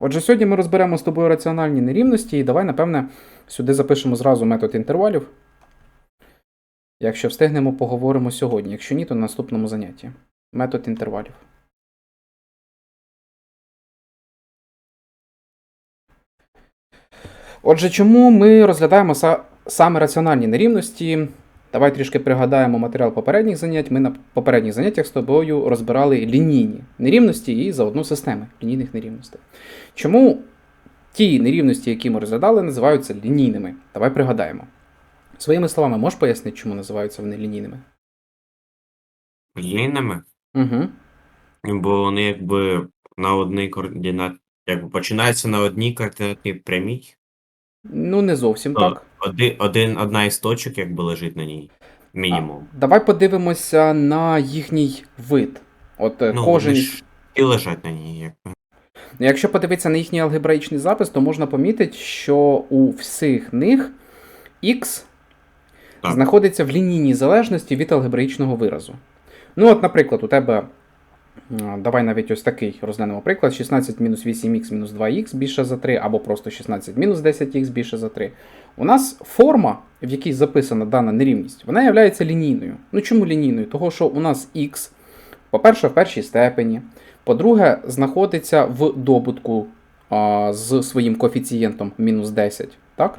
Отже, сьогодні ми розберемо з тобою раціональні нерівності, і давай, напевне, сюди запишемо зразу метод інтервалів. Якщо встигнемо, поговоримо сьогодні. Якщо ні, то на наступному занятті. Метод інтервалів. Отже, чому ми розглядаємо саме раціональні нерівності? Давай трішки пригадаємо матеріал попередніх занять. Ми на попередніх заняттях з тобою розбирали лінійні нерівності і заодно системи лінійних нерівностей. Чому ті нерівності, які ми розглядали, називаються лінійними? Давай пригадаємо. Своїми словами, можеш пояснити, чому називаються вони лінійними? Лінійними, Угу. бо вони якби на одній координат, якби починаються на одній координатній прямій. Ну, не зовсім То так. Один, один, одна із точок якби лежить на ній. Мінімум. Давай подивимося на їхній вид. От е, ну, кожен. вони ж і лежать на ній, якби. Ну, Якщо подивитися на їхній алгебраїчний запис, то можна помітити, що у всіх них x Так. знаходиться в лінійній залежності від алгебраїчного виразу. Ну, от, наприклад, у тебе. Давай навіть ось такий розглянемо приклад: 16 мінус 8х мінус 2х більше за 3, або просто 16 мінус 10х більше за 3. У нас форма, в якій записана дана нерівність, вона є лінійною. Ну чому лінійною? Того, що у нас х, по-перше, в першій степені, по-друге, знаходиться в добутку а, з своїм коефіцієнтом мінус 10. Так?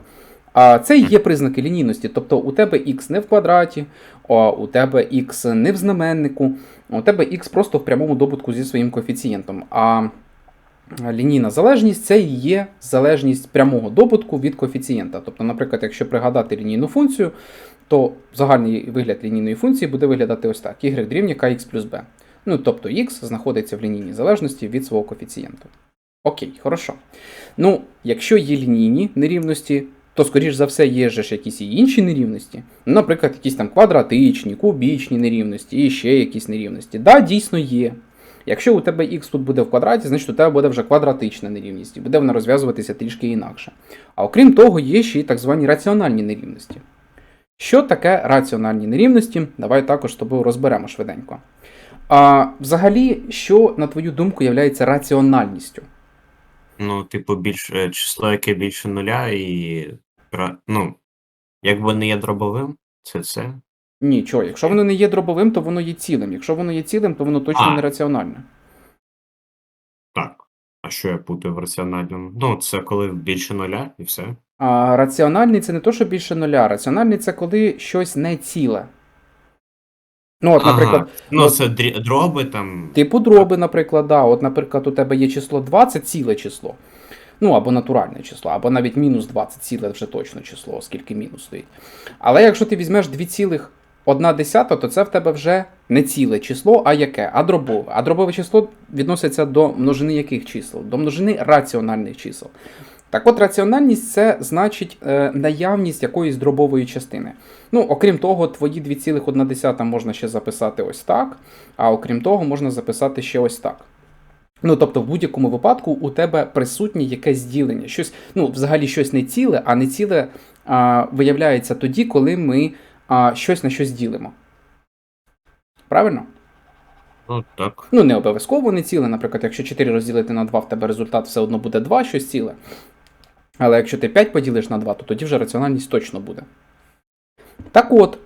А це є признаки лінійності. Тобто у тебе х не в квадраті, а у тебе х не в знаменнику, у тебе х просто в прямому добутку зі своїм коефіцієнтом. А лінійна залежність це і є залежність прямого добутку від коефіцієнта. Тобто, наприклад, якщо пригадати лінійну функцію, то загальний вигляд лінійної функції буде виглядати ось так: y дорівнює kx плюс b. Ну, тобто х знаходиться в лінійній залежності від свого коефіцієнту. Окей, хорошо. Ну, якщо є лінійні нерівності, то, скоріш за все, є ж якісь і інші нерівності. Наприклад, якісь там квадратичні, кубічні нерівності і ще якісь нерівності. Да, дійсно є. Якщо у тебе х тут буде в квадраті, значить у тебе буде вже квадратична нерівність, і буде вона розв'язуватися трішки інакше. А окрім того, є ще й так звані раціональні нерівності. Що таке раціональні нерівності? Давай також тобою розберемо швиденько. А, взагалі, що, на твою думку, є раціональністю? Ну, типу, більш, е, число, яке більше нуля, і ра- ну, якби не є дробовим, це це. Нічого, якщо воно не є дробовим, то воно є цілим. Якщо воно є цілим, то воно точно А. не раціональне. Так. А що я путаю в раціональному? Ну, це коли більше нуля і все. А раціональний це не то, що більше нуля. Раціональний це коли щось не ціле. Ну, от, наприклад, Ага. Ну, от- це дрі- дроби там. Типу дроби, наприклад, да. От, наприклад, у тебе є число 2, це ціле число. Ну, або натуральне число, або навіть мінус 2, це ціле вже точно число, оскільки мінус стоїть. Але якщо ти візьмеш 2,1, то це в тебе вже не ціле число, а яке? А дробове. А дробове число відноситься до множини яких чисел? До множини раціональних чисел. Так от раціональність це значить е, наявність якоїсь дробової частини. Ну, окрім того, твої 2,1 можна ще записати ось так, а окрім того, можна записати ще ось так. Ну, тобто, в будь-якому випадку у тебе присутнє якесь ділення. Щось, ну, взагалі щось не ціле, а не ціле а, виявляється тоді, коли ми а, щось на щось ділимо. Правильно? Ну, так. Ну, не обов'язково не ціле. Наприклад, якщо 4 розділити на 2, в тебе результат все одно буде 2, щось ціле. Але якщо ти 5 поділиш на 2, то тоді вже раціональність точно буде. Так от,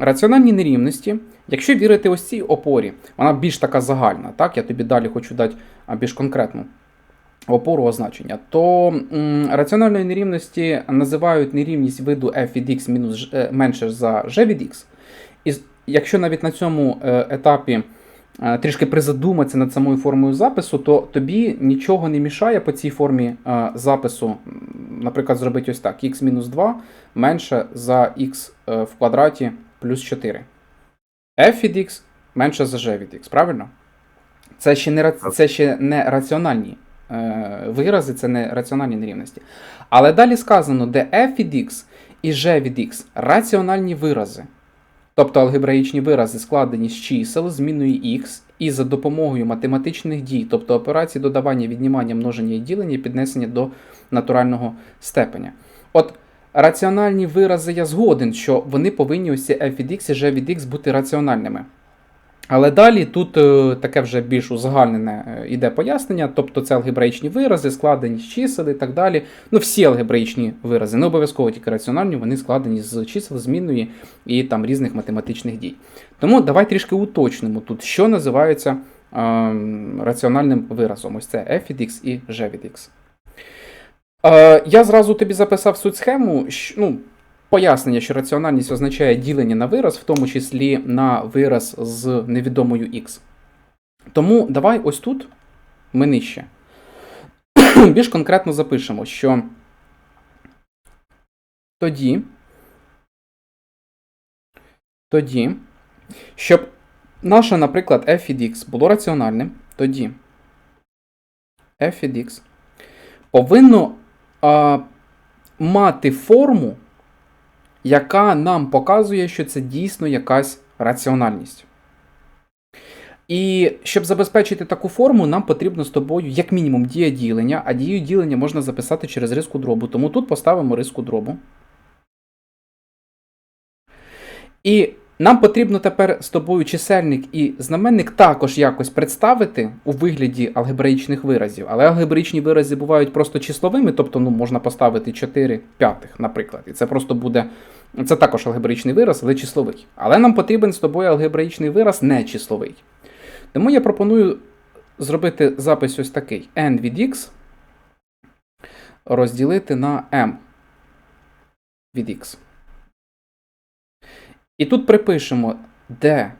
раціональні нерівності, якщо вірити ось цій опорі, вона більш така загальна, так? Я тобі далі хочу дати більш конкретну опору означення, то раціональної нерівності називають нерівність виду f від x мінус е, менше за g від x. І якщо навіть на цьому е, етапі е, трішки призадуматися над самою формою запису, то тобі нічого не мішає по цій формі запису, наприклад, зробити ось так: x-2 менше за x е, в квадраті плюс 4. f від x менше за g від x, правильно? Це ще не, це ще не раціональні е, вирази, це не раціональні нерівності. Але далі сказано, де f від x і g від x раціональні вирази. Тобто алгебраїчні вирази складені з чисел зміною x і за допомогою математичних дій, тобто операцій додавання, віднімання, множення і ділення, піднесення до натурального степеня. От раціональні вирази я згоден, що вони повинні ці f від x і g від x бути раціональними. Але далі тут е, таке вже більш узагальнене е, іде пояснення, тобто це алгебраїчні вирази, складені з чисел і так далі. Ну, всі алгебраїчні вирази, не обов'язково тільки раціональні, вони складені з чисел, змінної і там різних математичних дій. Тому давай трішки уточнимо тут, що називається е, раціональним виразом. Ось це f від x і g від x. Е, я зразу тобі записав суть схему. Ну, Пояснення, що раціональність означає ділення на вираз, в тому числі на вираз з невідомою x. Тому давай ось тут ми нижче. Більш конкретно запишемо, що тоді, тоді, щоб наше, наприклад, f від x було раціональним, тоді f від x повинно а, мати форму, яка нам показує, що це дійсно якась раціональність. І щоб забезпечити таку форму, нам потрібно з тобою, як мінімум, дія ділення, а дію ділення можна записати через риску дробу. Тому тут поставимо риску дробу. І нам потрібно тепер з тобою чисельник і знаменник також якось представити у вигляді алгебраїчних виразів. Але алгебраїчні вирази бувають просто числовими, тобто ну, можна поставити 4 п'ятих, наприклад. І це просто буде. Це також алгебраїчний вираз, але числовий. Але нам потрібен з тобою алгебраїчний вираз не числовий. Тому я пропоную зробити запис ось такий: n від x розділити на m від x. І тут припишемо, де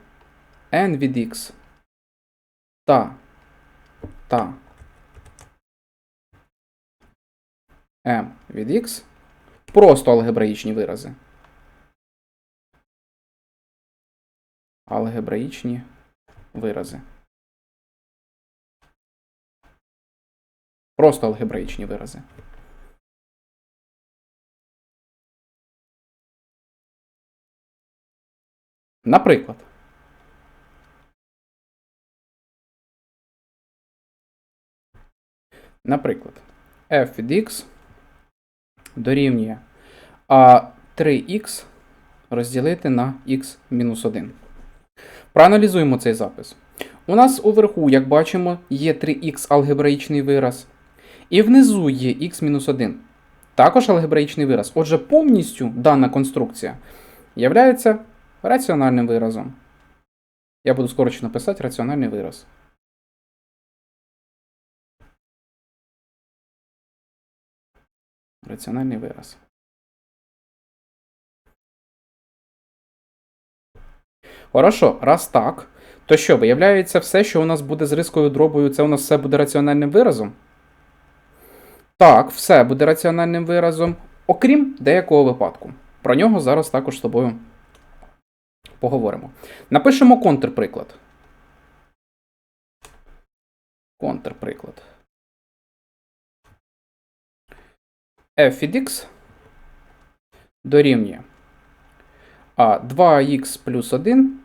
n від x та та m від x просто алгебраїчні вирази. Алгебраїчні вирази. Просто алгебраїчні вирази. Наприклад. Наприклад, f від x дорівнює а 3x розділити на x мінус 1. Проаналізуємо цей запис. У нас уверху, як бачимо, є 3х алгебраїчний вираз, і внизу є x-1. Також алгебраїчний вираз. Отже, повністю дана конструкція являється раціональним виразом. Я буду скорочено писати раціональний вираз. Раціональний вираз. Хорошо, раз так, то що, виявляється, все, що у нас буде з рискою дробою, це у нас все буде раціональним виразом? Так, все буде раціональним виразом, окрім деякого випадку. Про нього зараз також з тобою поговоримо. Напишемо контрприклад. Контрприклад. f від x дорівнює а 2х плюс 1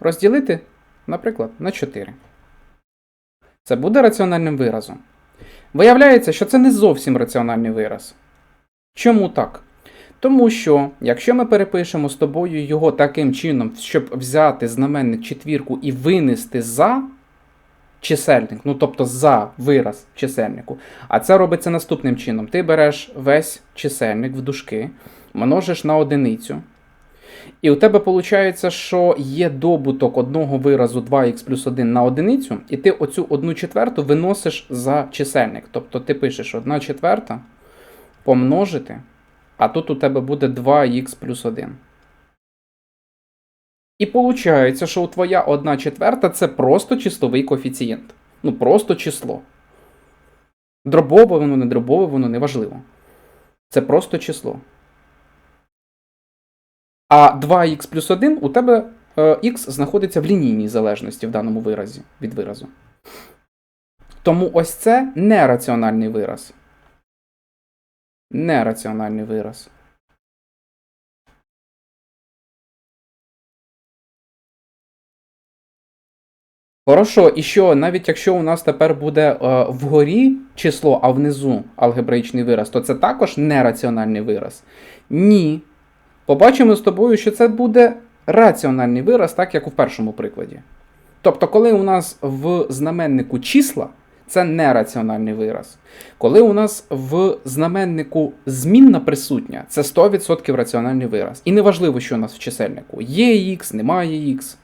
розділити, наприклад, на 4. Це буде раціональним виразом. Виявляється, що це не зовсім раціональний вираз. Чому так? Тому що, якщо ми перепишемо з тобою його таким чином, щоб взяти знаменник четвірку і винести за чисельник, ну тобто за вираз чисельнику, а це робиться наступним чином: ти береш весь чисельник в дужки, множиш на одиницю. І у тебе виходить, що є добуток одного виразу 2х плюс 1 на одиницю, і ти оцю одну четверту виносиш за чисельник. Тобто ти пишеш 1 четверта помножити, а тут у тебе буде 2х плюс 1. І виходить, що у твоя 1 четверта це просто числовий коефіцієнт. Ну, просто число. Дробове воно, не дробове, воно неважливо. Це просто число. А 2х плюс 1 у тебе е, х знаходиться в лінійній залежності в даному виразі від виразу. Тому ось це нераціональний вираз. Нераціональний вираз. Хорошо, і що, навіть якщо у нас тепер буде е, вгорі число, а внизу алгебраїчний вираз, то це також нераціональний вираз? Ні. Побачимо з тобою, що це буде раціональний вираз, так як у першому прикладі. Тобто, коли у нас в знаменнику числа, це не раціональний вираз. Коли у нас в знаменнику змінна присутня, це 100% раціональний вираз. І неважливо, що у нас в чисельнику. Є х, немає х.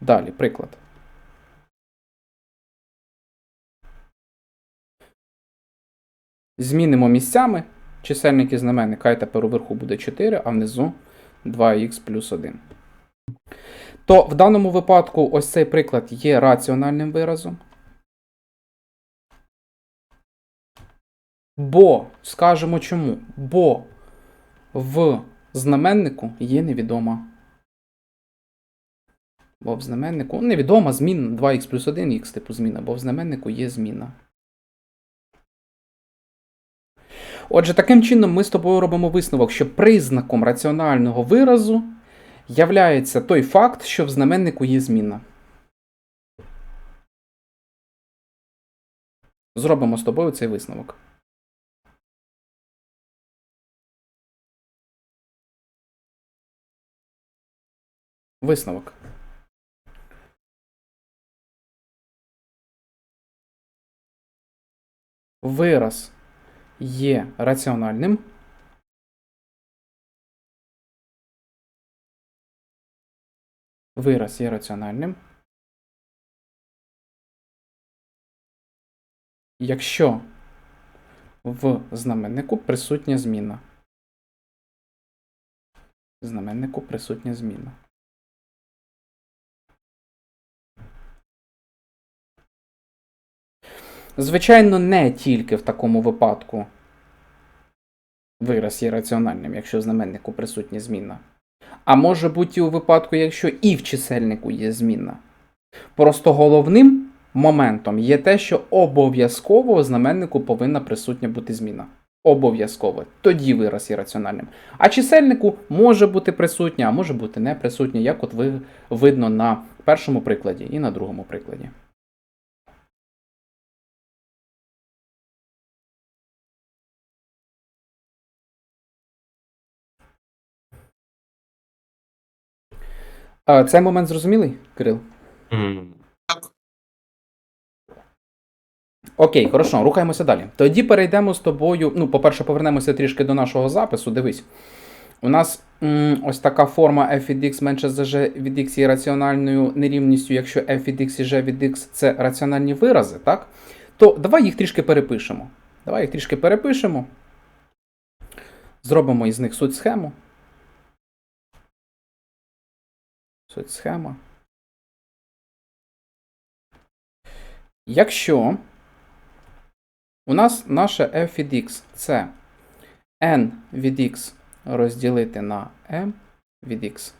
Далі, приклад. Змінимо місцями чисельник і знаменник. Хай тепер уверху буде 4, а внизу 2х плюс 1. То в даному випадку ось цей приклад є раціональним виразом. Бо, скажемо чому? Бо в знаменнику є невідома. Бо в знаменнику невідома зміна 2х плюс 1х типу зміна, бо в знаменнику є зміна. Отже, таким чином ми з тобою робимо висновок, що признаком раціонального виразу являється той факт, що в знаменнику є зміна. Зробимо з тобою цей висновок. Висновок. Вираз є раціональним. Вираз є раціональним. Якщо в знаменнику присутня зміна. Знаменнику присутня зміна. Звичайно, не тільки в такому випадку вираз є раціональним, якщо в знаменнику присутня зміна. А може бути і у випадку, якщо і в чисельнику є зміна. Просто головним моментом є те, що обов'язково у знаменнику повинна присутня бути зміна. Обов'язково. Тоді вираз є раціональним. А чисельнику може бути присутня, а може бути не присутня, як от ви, видно на першому прикладі і на другому прикладі. А, Цей момент зрозумілий, Кирил? М, Окей, хорошо, рухаємося далі. Тоді перейдемо з тобою. Ну, по-перше, повернемося трішки до нашого запису. Дивись. У нас м, ось така форма f від x менше за g від x є раціональною нерівністю, якщо f від x і g від x це раціональні вирази, так? То давай їх трішки перепишемо. Давай їх трішки перепишемо. Зробимо із них суть схему. Суть схема. Якщо у нас наше f від x це n від x розділити на m від x.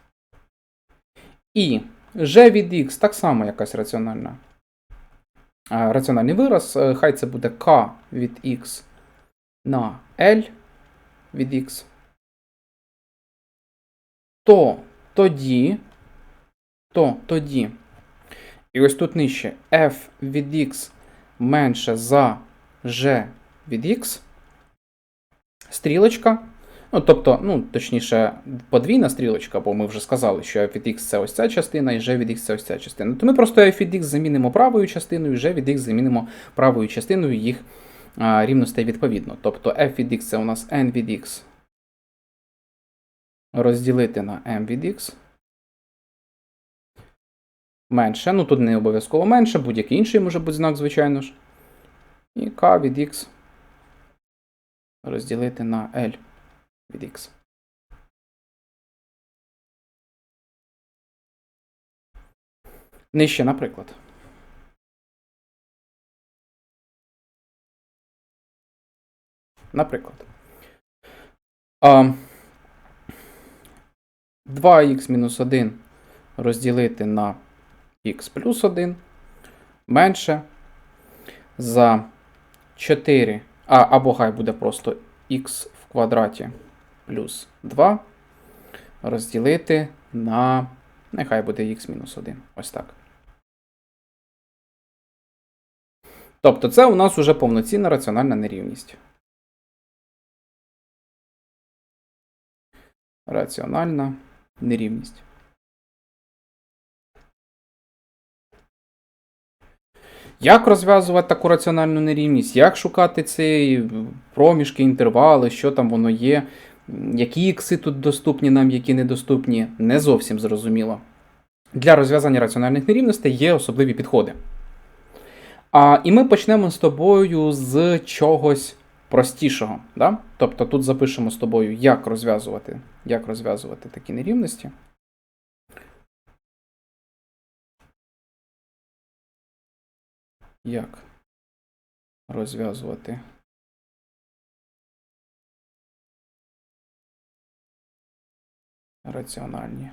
І g від x так само якась раціональна. Раціональний вираз, е, хай це буде k від x на L від x. То тоді, то тоді, і ось тут нижче f від x менше за g від x, стрілочка. Ну, тобто, ну, точніше, подвійна стрілочка, бо ми вже сказали, що f від x це ось ця частина, і g від x це ось ця частина. То ми просто f від x замінимо правою частиною, g від x замінимо правою частиною їх а, рівностей відповідно. Тобто f від x це у нас n від x розділити на m від x. Менше. Ну, тут не обов'язково менше, будь-який інший може бути знак, звичайно ж. І k від x розділити на L від x. Нижче, наприклад. Наприклад. 2х мінус 1 розділити на х плюс 1 менше за 4, а, або хай буде просто х в квадраті плюс 2 розділити на, нехай буде х мінус 1. Ось так. Тобто це у нас уже повноцінна раціональна нерівність. раціональна нерівність. Як розв'язувати таку раціональну нерівність? Як шукати ці проміжки, інтервали, що там воно є? Які ікси тут доступні нам, які недоступні, не зовсім зрозуміло. Для розв'язання раціональних нерівностей є особливі підходи. А, і ми почнемо з тобою з чогось простішого. Да? Тобто тут запишемо з тобою, як розв'язувати, як розв'язувати такі нерівності. Як розв'язувати раціональні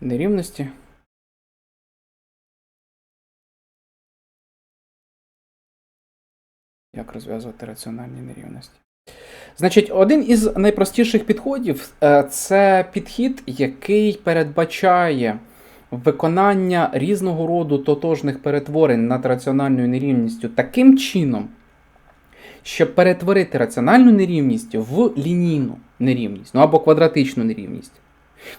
нерівності. Як розв'язувати раціональні нерівності? Значить, один із найпростіших підходів е, це підхід, який передбачає виконання різного роду тотожних перетворень над раціональною нерівністю таким чином, щоб перетворити раціональну нерівність в лінійну нерівність, ну або квадратичну нерівність.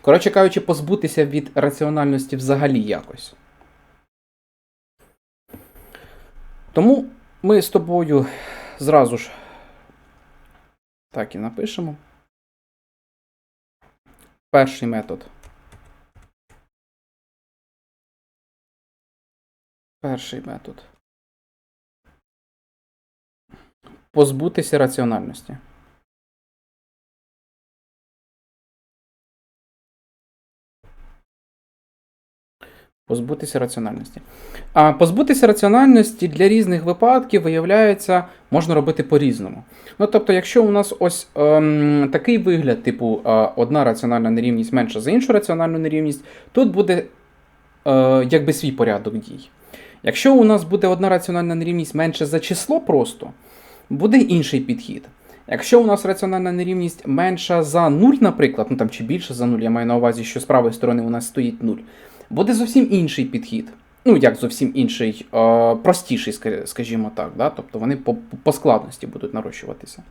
Коротше кажучи, позбутися від раціональності взагалі якось. Тому ми з тобою зразу ж так і напишемо. Перший метод. Перший метод. Позбутися раціональності. Позбутися раціональності. А позбутися раціональності для різних випадків, виявляється, можна робити по-різному. Ну, тобто, якщо у нас ось ем, такий вигляд, типу е, одна раціональна нерівність менша за іншу раціональну нерівність, тут буде е, якби свій порядок дій. Якщо у нас буде одна раціональна нерівність менше за число просто, буде інший підхід. Якщо у нас раціональна нерівність менша за 0, наприклад, ну там чи більше за 0, я маю на увазі, що з правої сторони у нас стоїть 0, буде зовсім інший підхід. Ну, як зовсім інший, е, простіший, скажімо так. Да? Тобто вони по, по складності будуть нарощуватися.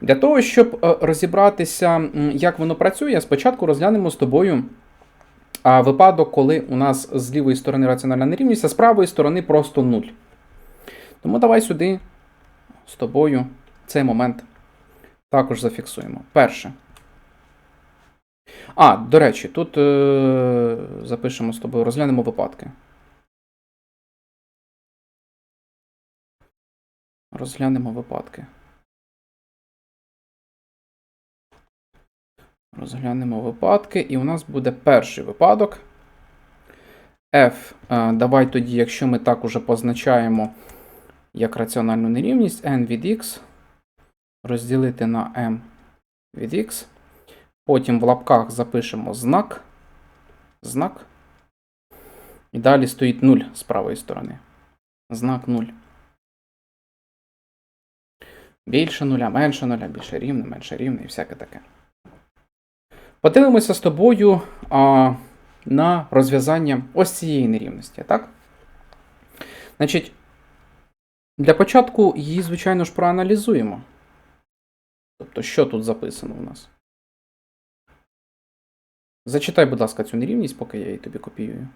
Для того, щоб е, розібратися, як воно працює, спочатку розглянемо з тобою а, випадок, коли у нас з лівої сторони раціональна нерівність, а з правої сторони просто 0. Тому давай сюди з тобою цей момент також зафіксуємо. Перше. А, до речі, тут е- запишемо з тобою, розглянемо випадки. Розглянемо випадки. Розглянемо випадки, і у нас буде перший випадок. F. е, Давай тоді, якщо ми так уже позначаємо як раціональну нерівність, n від x розділити на m від x. Потім в лапках запишемо знак. Знак. І далі стоїть 0 з правої сторони. Знак 0. Більше нуля, менше нуля, більше рівне, менше рівне і всяке таке. Подивимося з тобою а, на розв'язання ось цієї нерівності, так? Значить, для початку її, звичайно ж, проаналізуємо. Тобто, що тут записано у нас? Зачитай, будь ласка, цю нерівність, поки я її тобі копіюю.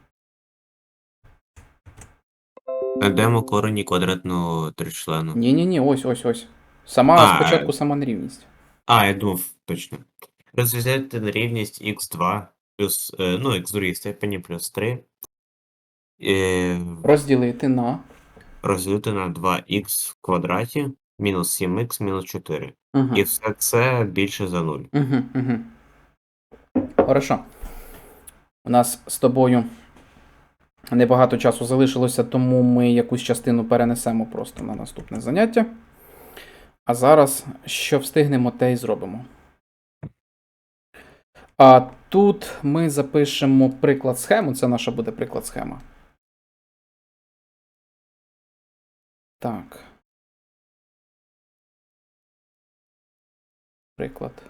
Йдемо корені квадратного тричлену. Ні-ні-ні, ось, ось, ось. Сама А, спочатку сама нерівність. А, я думав, точно. Розв'язати нерівність x2 плюс, е, ну, x в другій степені плюс 3. Е, Розділити на. розділити на 2х в квадраті мінус 7х мінус 4. Угу. І все це більше за 0. Угу, угу. Хорошо. У нас з тобою небагато часу залишилося, тому ми якусь частину перенесемо просто на наступне заняття. А зараз, що встигнемо, те й зробимо. А тут ми запишемо приклад схему. Це наша буде приклад схема. Так. Приклад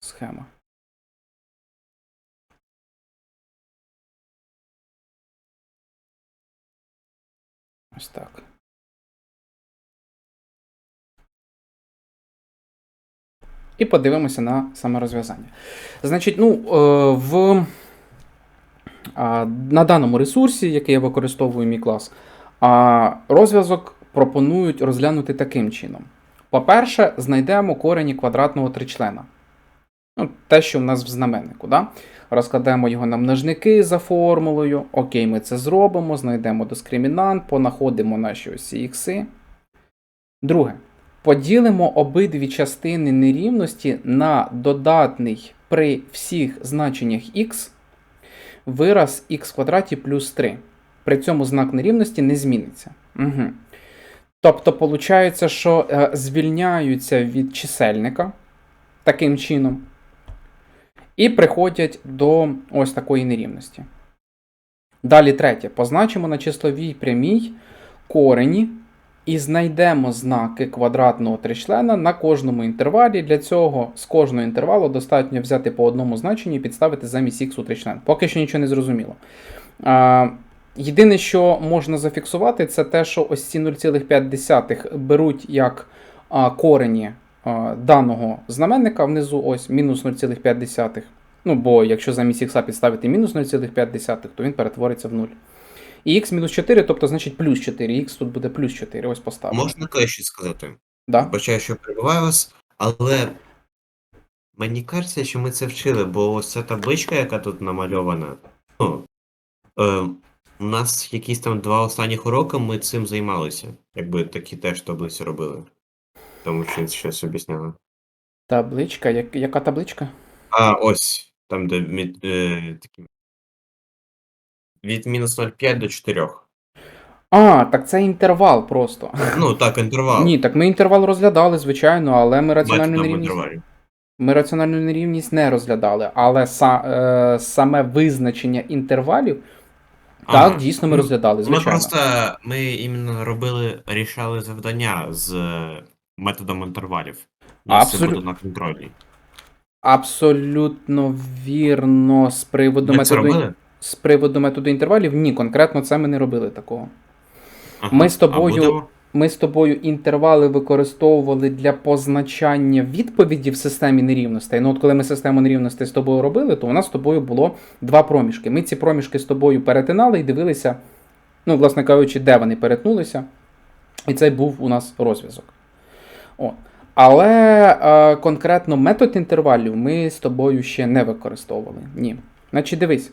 схема. Ось так. І подивимося на саме розв'язання. Значить, ну, е, в, на даному ресурсі, який я використовую мій клас, розв'язок пропонують розглянути таким чином. По-перше, знайдемо корені квадратного тричлена. Ну, те, що в нас в знаменнику. Да? Розкладемо його на множники за формулою. Окей, ми це зробимо, знайдемо дискримінант, понаходимо наші осі ікси. Друге. Поділимо обидві частини нерівності на додатний при всіх значеннях х вираз х квадраті плюс 3. При цьому знак нерівності не зміниться. Угу. Тобто, виходить, що е, звільняються від чисельника таким чином. І приходять до ось такої нерівності. Далі третє. Позначимо на числовій прямій корені і знайдемо знаки квадратного тричлена на кожному інтервалі. Для цього з кожного інтервалу достатньо взяти по одному значенню і підставити замість х у тричлен. Поки що нічого не зрозуміло. Єдине, що можна зафіксувати, це те, що ось ці 0,5 беруть як корені даного знаменника внизу, ось мінус 0,5. Ну, бо якщо замість х підставити мінус 0,5, то він перетвориться в 0. І х мінус 4, тобто значить плюс 4. Х тут буде плюс 4. Ось поставимо. Можна краще сказати? Да? Бачаю, що перебиваю вас, але мені кажеться, що ми це вчили, бо ось ця табличка, яка тут намальована, ну, е, у нас якісь там два останніх уроки ми цим займалися. Якби такі теж таблиці робили. Тому що щось об'ясняли. Табличка. Як, яка табличка? А, ось, там, де мі- е, такі. Від мінус 0,5 до 4. А, так це інтервал просто. Ну, так, інтервал. Ні, так ми інтервал розглядали, звичайно, але ми раціональну нерівність. інтервалів. Ми раціональну нерівність не розглядали, але са, е, саме визначення інтервалів, Ага. так, дійсно ми Ну, розглядали, Ми звичайно. просто ми іменно робили, рішали завдання з е, методом інтервалів. У нас це Абсолют- буде на контролі. Абсолютно вірно з приводу Ми це методу. робили? З приводу методу інтервалів, ні, конкретно це ми не робили такого. Ага. Ми з тобою- Ми з тобою інтервали використовували для позначання відповіді в системі нерівностей. Ну, от коли ми систему нерівностей з тобою робили, то у нас з тобою було два проміжки. Ми ці проміжки з тобою перетинали і дивилися, ну, власне кажучи, де вони перетнулися. І це був у нас розв'язок. От. Але е, конкретно метод інтервалів ми з тобою ще не використовували. Ні. Значить, дивись.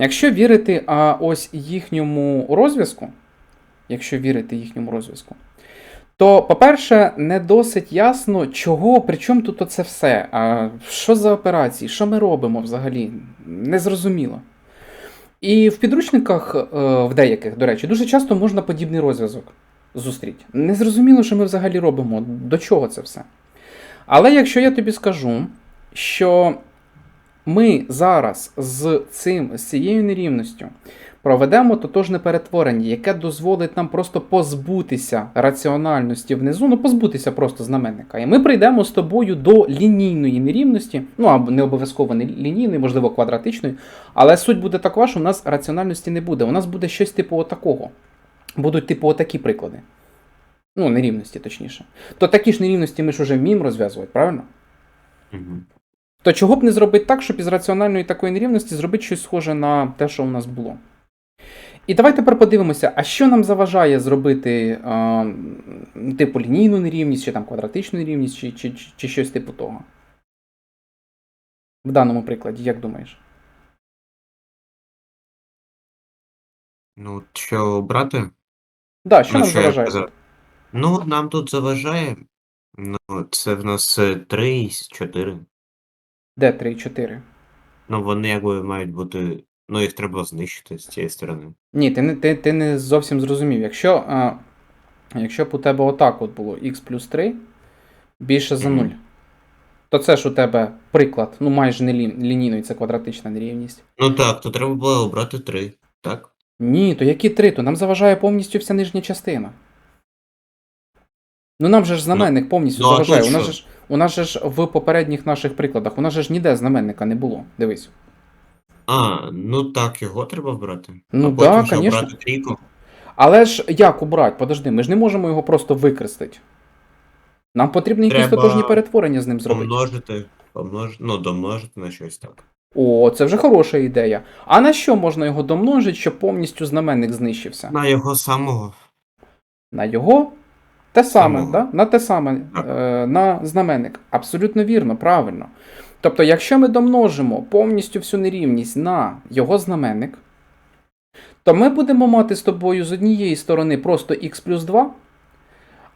Якщо вірити а, ось їхньому розв'язку, якщо вірити їхньому розв'язку, то, по-перше, не досить ясно, чого, при чому тут оце все. А, що за операції, що ми робимо взагалі? Незрозуміло. І в підручниках, е, в деяких, до речі, дуже часто можна подібний розв'язок зустріти. Незрозуміло, що ми взагалі робимо, до чого це все. Але якщо я тобі скажу, що ми зараз з цим, з цією нерівністю проведемо тотожне перетворення, яке дозволить нам просто позбутися раціональності внизу, ну позбутися просто знаменника. І ми прийдемо з тобою до лінійної нерівності, ну або не обов'язково не лінійної, можливо, квадратичної. Але суть буде такова, що у нас раціональності не буде. У нас буде щось типу отакого. Будуть типу отакі приклади. Ну, нерівності, точніше. То такі ж нерівності ми ж уже вміємо розв'язувати, правильно? Мгм. То чого б не зробити так, щоб із раціональної такої нерівності зробити щось схоже на те, що у нас було. І давай тепер подивимося, а що нам заважає зробити а, типу лінійну нерівність, чи там квадратичну нерівність, чи, чи, чи, чи щось типу того. В даному прикладі, як думаєш? Ну, що брати? Да, що Ну, нам що я заважає? казав? Ну, нам тут заважає. Ну, це в нас 3 і 4. Де 3 і 4? Ну, вони якби мають бути. Ну, їх треба знищити з цієї сторони. Ні, ти не, ти, ти не зовсім зрозумів. Якщо, а, якщо б у тебе отак от було x плюс 3 більше за 0, Мгм. то це ж у тебе приклад, ну майже не лі- лінійної, це квадратична нерівність. Ну так, то треба було обрати 3, так? Ні, то які 3? То нам заважає повністю вся нижня частина. Ну нам же ж знаменник повністю ну, заважає. У нас, же ж, у нас же ж в попередніх наших прикладах, у нас же ж ніде знаменника не було. Дивись. А, ну так, його треба вбрати. Ну а потім да, вже конечно. обрати трійку. Але ж як убрати? Подожди, ми ж не можемо його просто використати. Нам потрібно якісь Треба тотожні перетворення з ним зробити. Помножити, помножити, ну, домножити на щось так. О, це вже хороша ідея. А на що можна його домножити, щоб повністю знаменник знищився? На його самого. На його те саме, да? на те саме, е, на знаменник. Абсолютно вірно, правильно. Тобто, якщо ми домножимо повністю всю нерівність на його знаменник, то ми будемо мати з тобою з однієї сторони просто х плюс 2,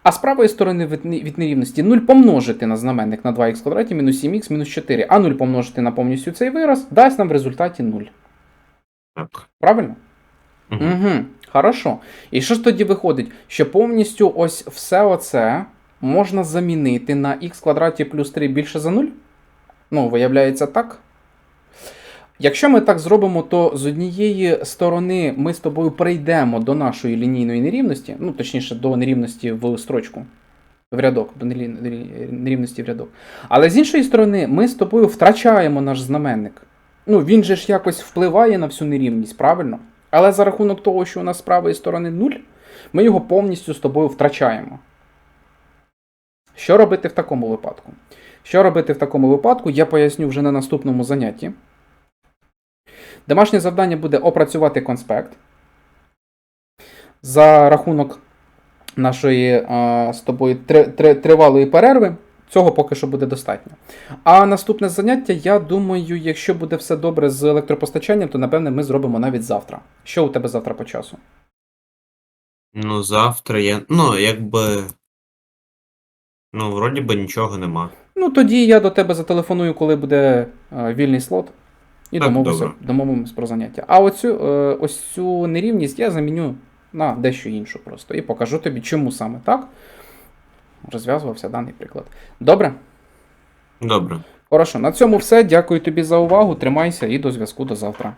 а з правої сторони від, нерівності 0 помножити на знаменник на 2х квадраті мінус 7х мінус 4, а 0 помножити на повністю цей вираз дасть нам в результаті 0. Так. Правильно? Мгм. Угу, хорошо. І що ж тоді виходить? Що повністю ось все оце можна замінити на х квадраті плюс 3 більше за 0? Ну, виявляється так. Якщо ми так зробимо, то з однієї сторони ми з тобою прийдемо до нашої лінійної нерівності, ну точніше, до нерівності в строчку, в рядок, до нерів- нерів- нерівності в рядок. Але з іншої сторони, ми з тобою втрачаємо наш знаменник. Ну, він же ж якось впливає на всю нерівність, правильно? Але за рахунок того, що у нас з правої сторони 0, ми його повністю з тобою втрачаємо. Що робити в такому випадку? Що робити в такому випадку, я поясню вже на наступному занятті. Домашнє завдання буде опрацювати конспект. За рахунок нашої а, з тобою три- три- тривалої перерви. Цього поки що буде достатньо. А наступне заняття, я думаю, якщо буде все добре з електропостачанням, то напевне ми зробимо навіть завтра. Що у тебе завтра по часу? Ну, завтра я. Ну, якби. Ну, вроді би нічого нема. Ну, тоді я до тебе зателефоную, коли буде е, вільний слот, і Так, домовимося, добре. домовимось про заняття. А оцю, е, ось цю нерівність я заміню на дещо іншу просто. І покажу тобі, чому саме так розв'язувався даний приклад. Добре? Добре. Хорошо, на цьому все. Дякую тобі за увагу. Тримайся і до зв'язку до завтра.